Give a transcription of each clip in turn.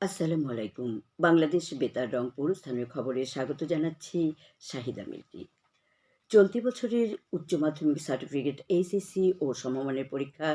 আসসালামু আলাইকুম। বাংলাদেশ বেতার রংপুর স্থানীয় খবরে স্বাগত জানাচ্ছি শাহিদা মিল্কি চলতি বছরের উচ্চ মাধ্যমিক সার্টিফিকেট এইচএসসি ও সমমানের পরীক্ষা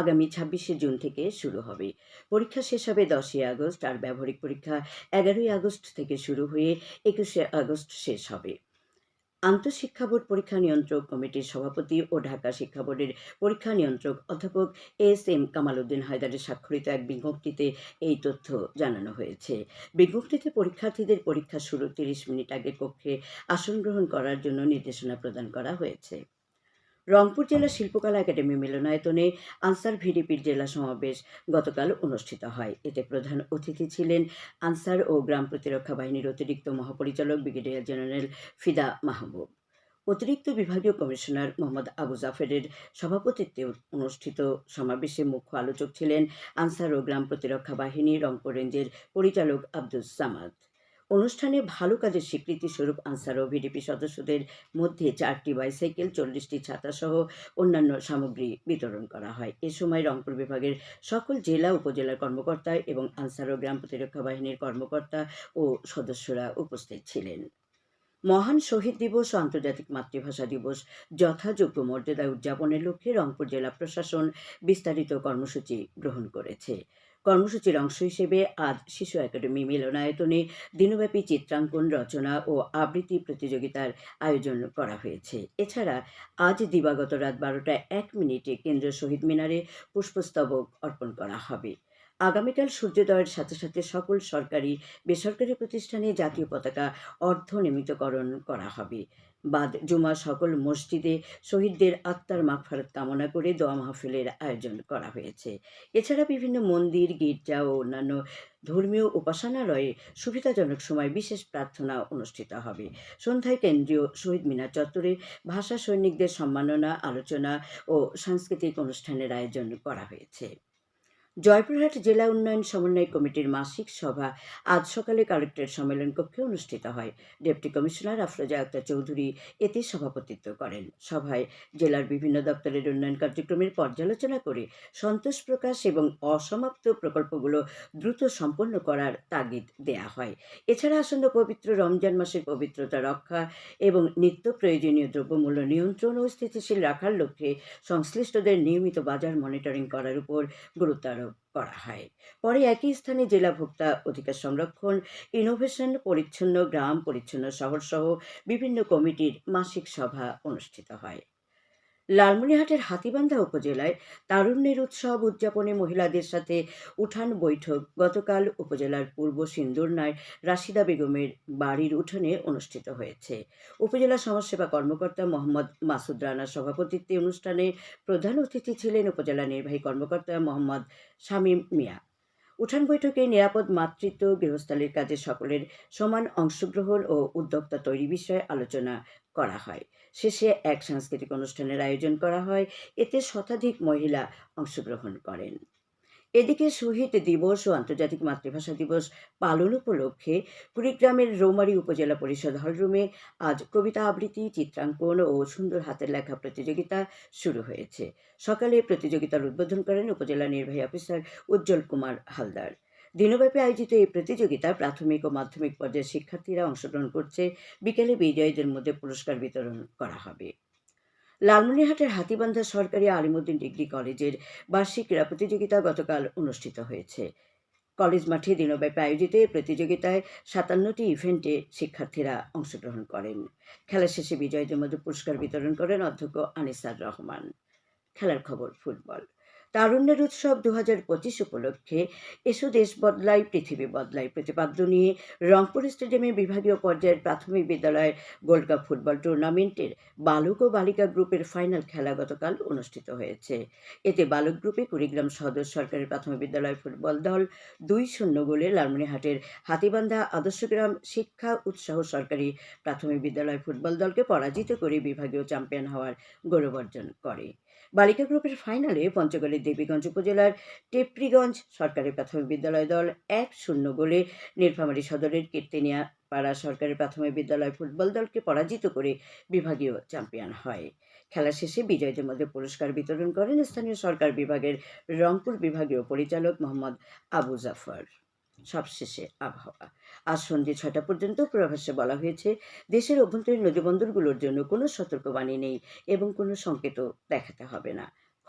আগামী ছাব্বিশে জুন থেকে শুরু হবে। পরীক্ষা শেষ হবে দশই আগস্ট আর ব্যবহারিক পরীক্ষা এগারোই আগস্ট থেকে শুরু হয়ে একুশে আগস্ট শেষ হবে। আন্তঃশিক্ষা বোর্ড পরীক্ষা নিয়ন্ত্রক কমিটির সভাপতি ও ঢাকা শিক্ষা বোর্ডের পরীক্ষা নিয়ন্ত্রক অধ্যাপক এস এম কামাল উদ্দিন হায়দারের স্বাক্ষরিত এক বিজ্ঞপ্তিতে এই তথ্য জানানো হয়েছে। বিজ্ঞপ্তিতে পরীক্ষার্থীদের পরীক্ষা শুরু তিরিশ মিনিট আগে কক্ষে আসন গ্রহণ করার জন্য নির্দেশনা প্রদান করা হয়েছে। রংপুর জেলা শিল্পকলা একাডেমি মিলনায়তনে আনসার ভিডিপির জেলা সমাবেশ গতকাল অনুষ্ঠিত হয়। এতে প্রধান অতিথি ছিলেন আনসার ও গ্রাম প্রতিরক্ষা বাহিনীর অতিরিক্ত মহাপরিচালক ব্রিগেডিয়ার জেনারেল ফিদা মাহবুব। অতিরিক্ত বিভাগীয় কমিশনার মোহাম্মদ আবু জাফরের সভাপতিত্বে অনুষ্ঠিত সমাবেশে মুখ্য আলোচক ছিলেন আনসার ও গ্রাম প্রতিরক্ষা বাহিনী রংপুর রেঞ্জের পরিচালক আব্দুস সামাদ। অনুষ্ঠানে ভালো কাজের স্বীকৃতি স্বরূপ আনসার ও ভিডিপি সদস্যদের মধ্যে চারটি বাইসাইকেল, চল্লিশটি ছাতাসহ অন্যান্য সামগ্রী বিতরণ করা হয়। এ সময় রংপুর বিভাগের সকল জেলা উপজেলার কর্মকর্তা এবং আনসার ও গ্রাম প্রতিরক্ষা বাহিনীর কর্মকর্তা ও সদস্যরা উপস্থিত ছিলেন। মহান শহীদ দিবস ও আন্তর্জাতিক মাতৃভাষা দিবস যথাযোগ্য মর্যাদায় উদযাপনের লক্ষ্যে রংপুর জেলা প্রশাসন বিস্তারিত কর্মসূচি গ্রহণ করেছে। কর্মসূচির অংশ হিসেবে আজ শিশু একাডেমি মিলনায়তনে দিনব্যাপী চিত্রাঙ্কন, রচনা ও আবৃত্তি প্রতিযোগিতার আয়োজন করা হয়েছে। এছাড়া আজ দিবাগত রাত বারোটা এক মিনিটে কেন্দ্রীয় শহীদ মিনারে পুষ্পস্তবক অর্পণ করা হবে। আগামীকাল সূর্যোদয়ের সাথে সাথে সকল সরকারি, বেসরকারি প্রতিষ্ঠানে জাতীয় পতাকা অর্ধনিমিতকরণ করা হবে। বাদ জুমা সকল মসজিদে শহীদদের আত্মার মাগফারত কামনা করে দোয়া মাহফিলের আয়োজন করা হয়েছে। এছাড়া বিভিন্ন মন্দির, গির্জা ও অন্যান্য ধর্মীয় উপাসনালয়ে সুবিধাজনক সময় বিশেষ প্রার্থনা অনুষ্ঠিত হবে। সন্ধ্যায় কেন্দ্রীয় শহীদ মিনার চত্বরে ভাষা সৈনিকদের সম্মাননা, আলোচনা ও সাংস্কৃতিক অনুষ্ঠানের আয়োজন করা হয়েছে। জয়পুরহাট জেলা উন্নয়ন সমন্বয় কমিটির মাসিক সভা আজ সকালে কালেক্টরেট সম্মেলন কক্ষে অনুষ্ঠিত হয়। ডেপুটি কমিশনার আফরোজা আক্তার চৌধুরী এতে সভাপতিত্ব করেন। সভায় জেলার বিভিন্ন দপ্তরের উন্নয়ন কার্যক্রমের পর্যালোচনা করে সন্তোষ প্রকাশ এবং অসমাপ্ত প্রকল্পগুলো দ্রুত সম্পন্ন করার তাগিদ দেয়া হয়। এছাড়া আসন্ন পবিত্র রমজান মাসের পবিত্রতা রক্ষা এবং নিত্য প্রয়োজনীয় দ্রব্যমূল্য নিয়ন্ত্রণ ও স্থিতিশীল রাখার লক্ষ্যে সংশ্লিষ্টদের নিয়মিত বাজার মনিটরিং করার উপর গুরুত্ব আরোপ করা হয় পরে একই স্থানে জেলা ভোক্তা অধিকার সংরক্ষণ ইনোভেশন পরিচ্ছন্ন গ্রাম, পরিচ্ছন্ন শহর সহ বিভিন্ন কমিটির মাসিক সভা অনুষ্ঠিত হয়। লালমনিরহাটের হাতিবান্ধা উপজেলায় তারুণ্যের উৎসব উদযাপনে মহিলাদের সাথে উঠান বৈঠক। গতকাল উপজেলার পূর্ব সিন্দুরনায় রাশিদা বেগমের বাড়ির উঠানে অনুষ্ঠিত হয়েছে। উপজেলা সমাজসেবা কর্মকর্তা মোহাম্মদ মাসুদ রানার সভাপতিত্বে অনুষ্ঠানে প্রধান অতিথি ছিলেন উপজেলা নির্বাহী কর্মকর্তা মোহাম্মদ শামীম মিয়া। উঠান বৈঠকে নিরাপদ মাতৃত্ব গৃহস্থালীর কাজে সকলের সমান অংশগ্রহণ ও উদ্যোক্তা তৈরি বিষয়ে আলোচনা করা হয়। শেষে এক সাংস্কৃতিক অনুষ্ঠানের আয়োজন করা হয়। এতে শতাধিক মহিলা অংশগ্রহণ করেন। এদিকে শহীদ দিবস ও আন্তর্জাতিক মাতৃভাষা দিবস পালন উপলক্ষে কুড়িগ্রামের রৌমারী উপজেলা পরিষদ হলরুমে আজ কবিতা আবৃত্তি, চিত্রাঙ্কন ও সুন্দর হাতের লেখা প্রতিযোগিতা শুরু হয়েছে। সকালে প্রতিযোগিতার উদ্বোধন করেন উপজেলা নির্বাহী অফিসার উজ্জ্বল কুমার হালদার। দিনব্যাপী আয়োজিত এই প্রতিযোগিতা প্রাথমিক ও মাধ্যমিক পর্যায়ের শিক্ষার্থীরা অংশগ্রহণ করছে। বিকেলে বিজয়ীদের মধ্যে পুরস্কার বিতরণ করা হবে। লালমনিরহাটের হাতিবান্ধা সরকারি আলিমুদ্দিন ডিগ্রি কলেজের বার্ষিক ক্রীড়া প্রতিযোগিতা গতকাল অনুষ্ঠিত হয়েছে। কলেজ মাঠে দিনব্যাপী আয়োজিত এই প্রতিযোগিতায় সাতান্নটি ইভেন্টে শিক্ষার্থীরা অংশগ্রহণ করেন। খেলা শেষে বিজয়ীদের মধ্যে পুরস্কার বিতরণ করেন অধ্যক্ষ আনিসার রহমান। খেলার খবর ফুটবল। তারুণ্যের উৎসব দু হাজার পঁচিশ উপলক্ষে এসো দেশ বদলাই পৃথিবী বদলাই প্রতিপাদ্য নিয়ে রংপুর স্টেডিয়ামে বিভাগীয় পর্যায়ের প্রাথমিক বিদ্যালয়ের গোল্ড কাপ ফুটবল টুর্নামেন্টের বালক ও বালিকা গ্রুপের ফাইনাল খেলা গতকাল অনুষ্ঠিত হয়েছে। এতে বালক গ্রুপে কুড়িগ্রাম সদর সরকারি প্রাথমিক বিদ্যালয় ফুটবল দল দুই শূন্য গোলে লালমনিরহাটের হাতিবান্ধা আদর্শগ্রাম শিক্ষা উৎসাহ সরকারি প্রাথমিক বিদ্যালয় ফুটবল দলকে পরাজিত করে বিভাগীয় চ্যাম্পিয়ন হওয়ার গৌরব অর্জন করে। বালিকা গ্রুপের ফাইনালে পঞ্চগড়ের দেবীগঞ্জ উপজেলার টেপরিগঞ্জ সরকারি প্রাথমিক বিদ্যালয় দল এক শূন্য গোলে নীলফামারী সদরের কীর্তিনিয়া পাড়া সরকারি প্রাথমিক বিদ্যালয় ফুটবল দলকে পরাজিত করে বিভাগীয় চ্যাম্পিয়ন হয়। খেলা শেষে বিজয়ীদের মধ্যে পুরস্কার বিতরণ করেন স্থানীয় সরকার বিভাগের রংপুর বিভাগীয় পরিচালক মোহাম্মদ আবু জাফর। সবশেষে আবহাওয়া। আজ সন্ধ্যে ছটা পর্যন্ত পূর্বাভাসে বলা হয়েছে, দেশের অভ্যন্তরীণ নদীবন্দরগুলোর জন্য কোনো সতর্কবাণী নেই এবং কোনো সংকেতও দেখাতে হবে না।